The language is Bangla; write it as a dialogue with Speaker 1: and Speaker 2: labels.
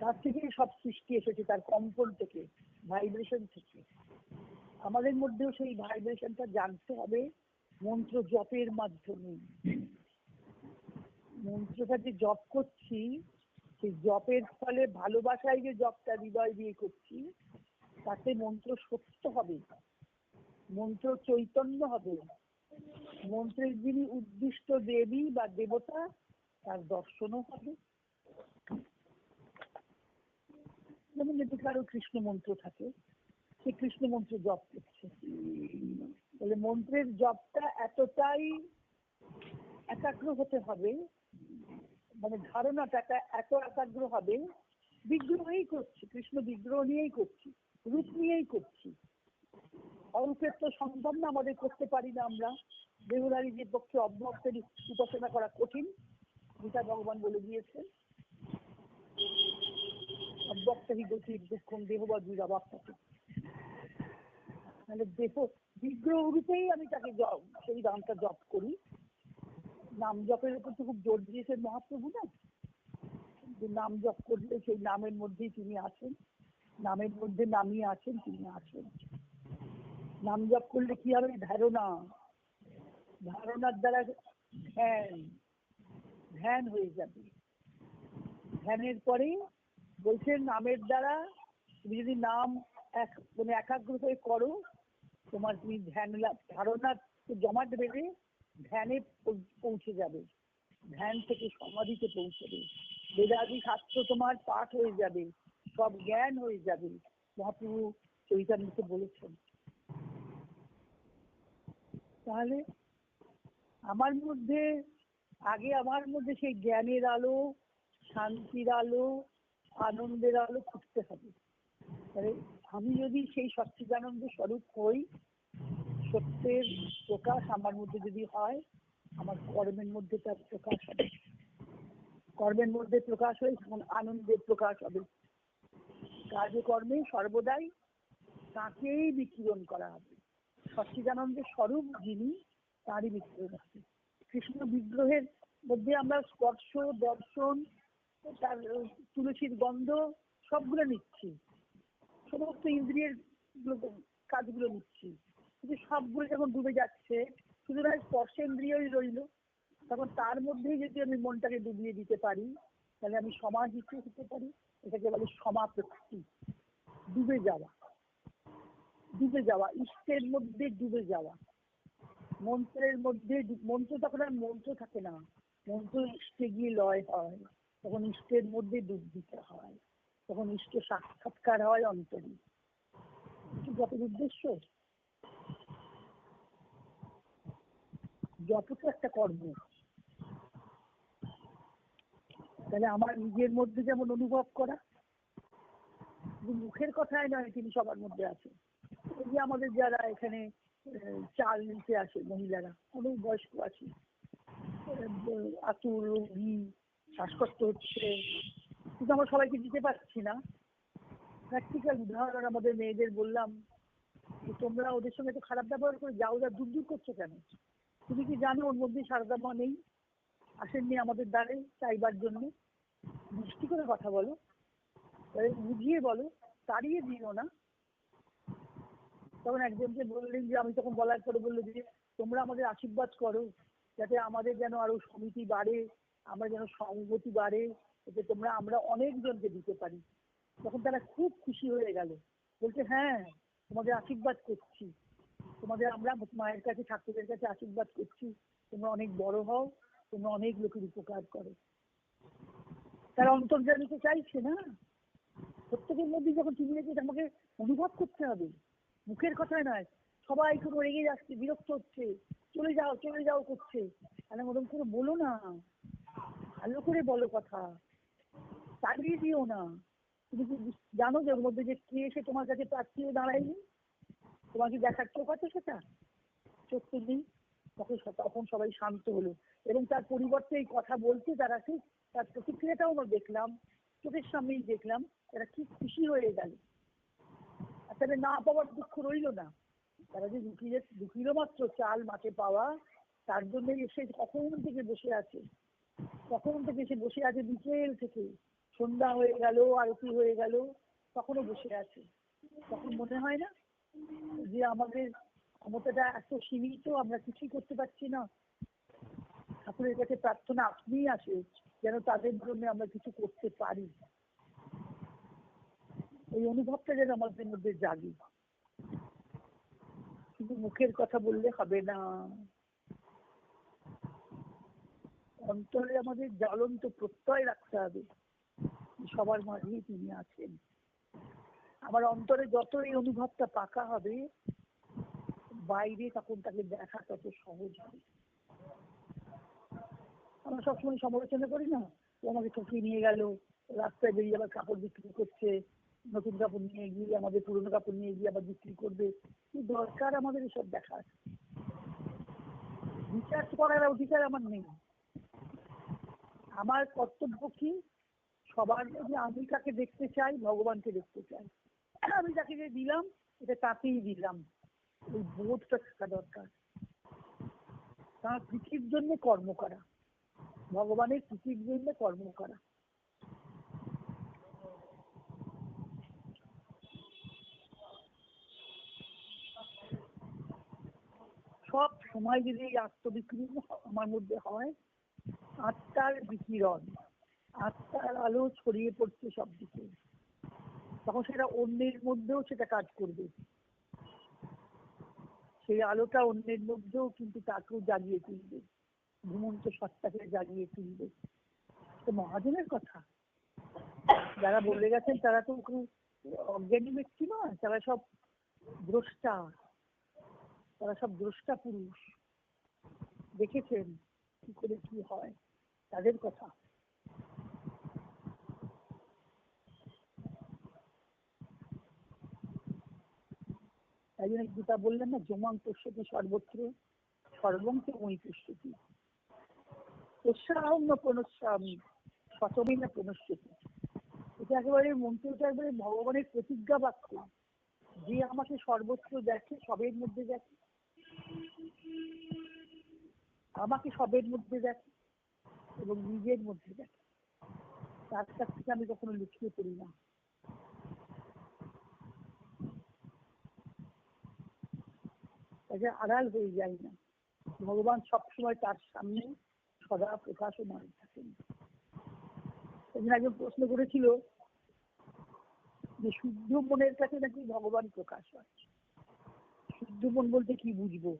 Speaker 1: তার থেকেই সব সৃষ্টি এসেছে, তার কম্পন থেকে ভাইব্রেশন থেকে। আমাদের মধ্যেও সেই ভাইব্রেশনটা জানতে হবে মন্ত্র জপের মাধ্যমে। মন্ত্রটা যে জপ করছি, সেই জপের ফলে ভালোবাসায় যে জপটা, হৃদয় দিয়ে করছি, তাতে মন্ত্র সত্য হবে। মন্ত্র চৈতন্য হবে। মন্ত্রের যিনি উদ্দিষ্ট দেবী বা দেবতা, তার দর্শনও হবে। যেমন যদি কারও কৃষ্ণ মন্ত্র থাকে, সে কৃষ্ণ মন্ত্র জপ করছে। তাহলে মন্ত্রের জপটা এতটাই একাগ্র হতে হবে মানে ধারণাটা এত একাগ্র হবে, বিগ্রহেই করছি, কৃষ্ণ বিগ্রহ নিয়েই করছি, রূপ নিয়েই করছি। অরূপের তো সম্ভব না, আমাদের করতে পারি না আমরা। যে পক্ষে অভ্যক্তের উপাসনা করা কঠিন, গীতা ভগবান বলে দিয়েছে অভ্যক্তারি গতির দুঃখম দেহ বা দুরাবাক্তাকে মানে দেহ, বিগ্রহ রূপেই আমি তাকে সেই গানটা জপ করি। নাম জপের উপর তো খুব জোর দিয়েছেন মহাপ্রভু না? নাম জপ করলে সেই নামের মধ্যেই তিনি আছেন। নামের মধ্যে নামিয়ে আছেন, তিনি আছেন। নাম জপ করলে কি হবে? ধারণা। ধারণার দ্বারা ধ্যান। ধ্যান হয়ে যাবে। ধ্যানের পরে বলছেন নামের দ্বারা তুমি যদি নাম এক মানে একাগ্র হয়ে করো, তোমার তুমি ধ্যান ধারণা জমাট বেঁধে ধ্যানে পৌঁছে যাবে। ধ্যান থেকে সমাধিতে পৌঁছবে বেদাদি শাস্ত্র তোমার পাঠ হয়ে যাবে, সব জ্ঞান হয়ে যাবে। মহাপ্রভু চৈতন্যকে বলেছেন। তাহলে আমার মধ্যে, আগে আমার মধ্যে সেই জ্ঞানের আলো, শান্তির আলো আনন্দের আলো ফুটতে হবে। তাহলে আমি যদি সেই সচ্চিদানন্দ স্বরূপ হই, সত্যের প্রকাশ আমার মধ্যে যদি হয়, আমার কর্মের মধ্যে তার প্রকাশ হবে। কর্মের মধ্যে প্রকাশ হয়ে তখন আনন্দের প্রকাশ হবে। কাজে কর্মে সর্বদাই তাকেই বিকিরণ করা হবে। সচ্চিদানন্দের স্বরূপ যিনি, তারই বিকিরণ হবে। কৃষ্ণ বিগ্রহের মধ্যে আমরা স্পর্শ, দর্শন তার তুলসীর গন্ধ সবগুলো নিচ্ছি। সমস্ত ইন্দ্রিয়ের কাজগুলো নিচ্ছি। কিন্তু সবগুলো যখন ডুবে যাচ্ছে শুধু না স্পর্শেন্দ্রিয়ই রইল। তখন তার মধ্যেই যদি আমি মনটাকে ডুবিয়ে দিতে পারি, তাহলে আমি সমাহিত হতে পারি। এটাকে বলে সমাপ্তি ডুবে যাওয়া। ডুবে যাওয়া। ইষ্টের মধ্যে ডুবে যাওয়া। মন্ত্রের মধ্যে মন্ত্র তখন আর মন্ত্র থাকে না। মন্ত্র ইষ্টে গিয়ে লয় হয়। তখন ইষ্টের মধ্যে ডুব দিতে হয়। তখন ইষ্ট সাক্ষাৎকার হয় অন্তরে। যত উদ্দেশ্য তো একটা কর্ম। তাহলে আমার নিজের মধ্যে যেমন অনুভব করা মুখের কথাই নয়, তিনি সবার মধ্যে আছেন। এই আমাদের যারা এখানে চাল নিতে আসে, মহিলারা, অনেক বয়স্ক আছে আতুর শ্বাসকষ্ট হচ্ছে। কিন্তু আমরা সবাইকে দিতে পারছি না। প্র্যাকটিক্যাল উদাহরণ আমাদের মেয়েদের বললাম যে, তোমরা ওদের সঙ্গে তো খারাপ ব্যবহার করে যাও, যা দূর দূর করছ কেন? তুমি কি জানো ওর মধ্যে সারদামা নেই? আসেননি আমাদের দ্বারে চাইবার জন্য। মিষ্টি করে কথা বলো। বুঝিয়ে বলো, তাড়িয়ে দিও না। তখন একজনকে বললেন যে, আমি তখন বলার পরে বলল যে, তোমরা আমাদের আশীর্বাদ করো, যাতে আমাদের যেন আরও সমিতি বাড়ে আমরা যেন সংগতি বাড়ে যাতে তোমরা, আমরা অনেকজনকে দিতে পারি। তখন তারা খুব খুশি হয়ে গেল। বলছে হ্যাঁ তোমাদের আশীর্বাদ করছি। তোমাদের, আমরা মায়ের কাছে, ঠাকুরের কাছে আশীর্বাদ করছি। তোমরা অনেক বড় হও, তোমরা অনেক লোকের উপকার করো। তারা অন্তর্জামিতে চাইছে না। প্রত্যেকের মধ্যে যখন চিনি রেখে আমাকে অনুভব করতে হবে, মুখের কথায় নয়, সবাই কোনো রেগে যাচ্ছে, বিরক্ত হচ্ছে, চলে যাও চলে যাও করছে। তাহলে ওরকম করে বলো না। ভালো করে বলো কথা। তাড়িয়ে দিও না। তুমি কি জানো যে ওর মধ্যে যে কে এসে তোমার কাছে প্রার্থী হয়ে দাঁড়ায়নি? তোমার কি দেখার চোখ আছে সেটা? চোখ তো নেই। তখন তখন সবাই শান্ত হলো। এবং তার পরিবর্তে এই কথা বলতে তারা ঠিক তার প্রতিক্রিয়াটাও আমরা দেখলাম। চোখের সামনেই দেখলাম তারা কি খুশি হয়ে গেল। আর তাদের না পাওয়ার দুঃখ রইল না। তারা যে দুঃখীর দুঃখীরও মাত্র চাল মাঠে পাওয়া, তার জন্য এসে কখন থেকে বসে আছে? কখন থেকে এসে বসে আছে বিকেল থেকে। সন্ধ্যা হয়ে গেল, আরতি হয়ে গেল, তখনও বসে আছে। তখন মনে হয় না যে আমাদের ক্ষমতাটা এত সীমিত, আমরা কিছুই করতে পারছি না। ঠাকুরের কাছে প্রার্থনা আপনিই আসে, যেন তাদের জন্য আমরা কিছু করতে পারি। এই অনুভবটা যেন আমাদের মধ্যে জাগে। কিন্তু মুখের কথা বললে হবে না। অন্তরে আমাদের জ্বলন্ত প্রত্যয় রাখতে হবে। সবার মাঝেই তিনি আছেন। আমার অন্তরে যত এই অনুভবটা পাকা হবে, বাইরে তখন তাকে দেখা তত সহজ হবে। আমরা সবসময় সমালোচনা করি না, ও আমাকে ঠকিয়ে নিয়ে গেল, রাস্তায় বেরিয়ে আবার কাপড় বিক্রি করছে, নতুন কাপড় নিয়ে গিয়ে, আমাদের পুরনো কাপড় নিয়ে গিয়ে আবার বিক্রি করবে। দরকার আমাদের এসব দেখার। বিচার করার অধিকার আমার নেই। আমার কর্তব্য কি? সবার মধ্যে আমি কাকে দেখতে চাই, ভগবানকে দেখতে চাই। আমি যাকে যে দিলাম, এটা তাকেই দিলাম। ওই বোধটা থাকা দরকার। তার প্রীতির জন্য কর্ম করা। ভগবানের প্রীতির জন্য কর্ম করা। সব সময় যদি এই আত্মবিক্রি আমার মধ্যে হয় আত্মার বিকিরণ, আত্মার আলো ছড়িয়ে পড়ছে সব দিকে তখন সেটা অন্যের মধ্যেও সেটা কাজ করবে। সেই আলোটা অন্যের মধ্যেও কিন্তু তাকেও জাগিয়ে তুলবে, ঘুমন্ত সত্তাকে জাগিয়ে তুলবে। মহাজনের কথা। যারা বলে গেছেন তারা তো অজ্ঞানী ব্যক্তি নয়, তারা সব দ্রষ্টা, তারা সব দ্রষ্টা পুরুষ। দেখেছেন কি করে কি হয়। তাদের কথা। তাই জন্য গীতা বললেন না জমাং পশ্যতি সর্বত্র, সর্বং তে মই পশ্যতি পশ্যাহম না প্রণস্যামি না প্রণশ্যতি এটা একেবারে মন্ত্রটা একেবারে ভগবানের প্রতিজ্ঞা বাক্য। যে আমাকে সর্বত্র দেখে, সবের মধ্যে দেখে। আমাকে সবের মধ্যে দেখে। এবং নিজের মধ্যে দেখে। তার কাছ থেকে আমি কখনো লুকিয়ে পড়ি না। আড়াল হয়ে যায় না। ভগবান সবসময় তার সামনে সদা প্রকাশমান থাকেন। সেদিন একজন প্রশ্ন করেছিল যে, শুদ্ধ মনের কাছে নাকি ভগবান প্রকাশ হয়? শুদ্ধ মন বলতে কি বুঝব?